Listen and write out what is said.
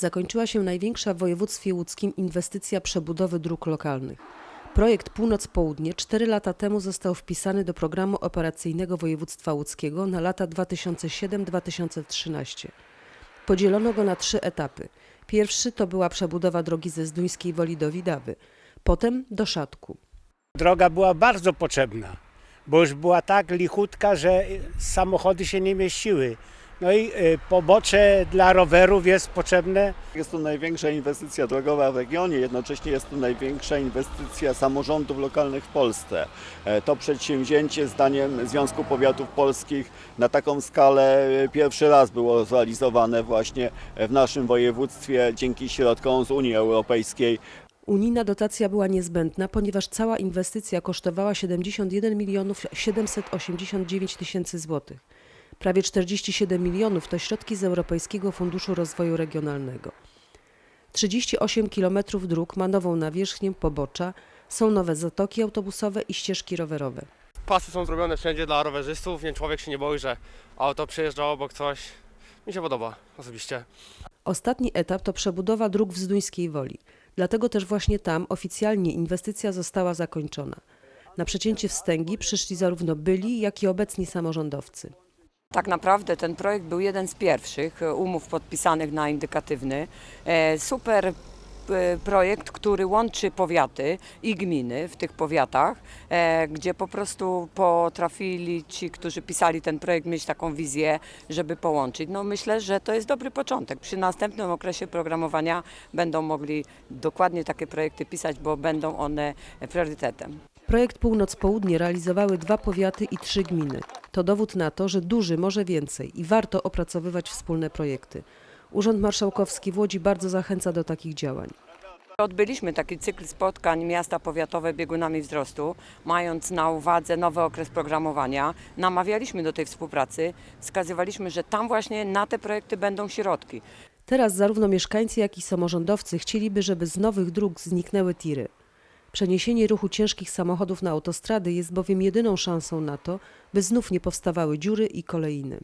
zakończyła się największa w województwie łódzkim inwestycja przebudowy dróg lokalnych. Projekt Północ-Południe cztery lata temu został wpisany do programu operacyjnego województwa łódzkiego na lata 2007-2013. Podzielono go na trzy etapy. Pierwszy to była przebudowa drogi ze Zduńskiej Woli do Widawy, potem do Szatku. Droga była bardzo potrzebna, bo już była tak lichutka, że samochody się nie mieściły. No i y, pobocze dla rowerów jest potrzebne. Jest to największa inwestycja drogowa w regionie, jednocześnie jest to największa inwestycja samorządów lokalnych w Polsce. E, To przedsięwzięcie zdaniem Związku Powiatów Polskich na taką skalę e, pierwszy raz było zrealizowane właśnie w naszym województwie dzięki środkom z Unii Europejskiej. Unijna dotacja była niezbędna, ponieważ cała inwestycja kosztowała 71 milionów 789 tysięcy złotych. Prawie 47 milionów to środki z Europejskiego Funduszu Rozwoju Regionalnego. 38 kilometrów dróg ma nową nawierzchnię, pobocza, są nowe zatoki autobusowe i ścieżki rowerowe. Pasy są zrobione wszędzie dla rowerzystów, więc człowiek się nie boi, że auto przejeżdża obok coś. Mi się podoba osobiście. Ostatni etap to przebudowa dróg w Zduńskiej Woli. Dlatego też właśnie tam oficjalnie inwestycja została zakończona. Na przecięcie wstęgi przyszli zarówno byli, jak i obecni samorządowcy. Tak naprawdę ten projekt był jeden z pierwszych e, umów podpisanych na indykatywny. E, Super e, projekt, który łączy powiaty i gminy w tych powiatach, gdzie po prostu potrafili ci, którzy pisali ten projekt, mieć taką wizję, żeby połączyć. No myślę, że to jest dobry początek. Przy następnym okresie programowania będą mogli dokładnie takie projekty pisać, bo będą one priorytetem. Projekt Północ-Południe realizowały dwa powiaty i trzy gminy. To dowód na to, że duży może więcej i warto opracowywać wspólne projekty. Urząd Marszałkowski w Łodzi bardzo zachęca do takich działań. Odbyliśmy taki cykl spotkań miasta powiatowe biegunami wzrostu, mając na uwadze nowy okres programowania. Namawialiśmy do tej współpracy, wskazywaliśmy, że tam właśnie na te projekty będą środki. Teraz zarówno mieszkańcy, jak i samorządowcy chcieliby, żeby z nowych dróg zniknęły tiry. Przeniesienie ruchu ciężkich samochodów na autostrady jest bowiem jedyną szansą na to, by znów nie powstawały dziury i kolejny.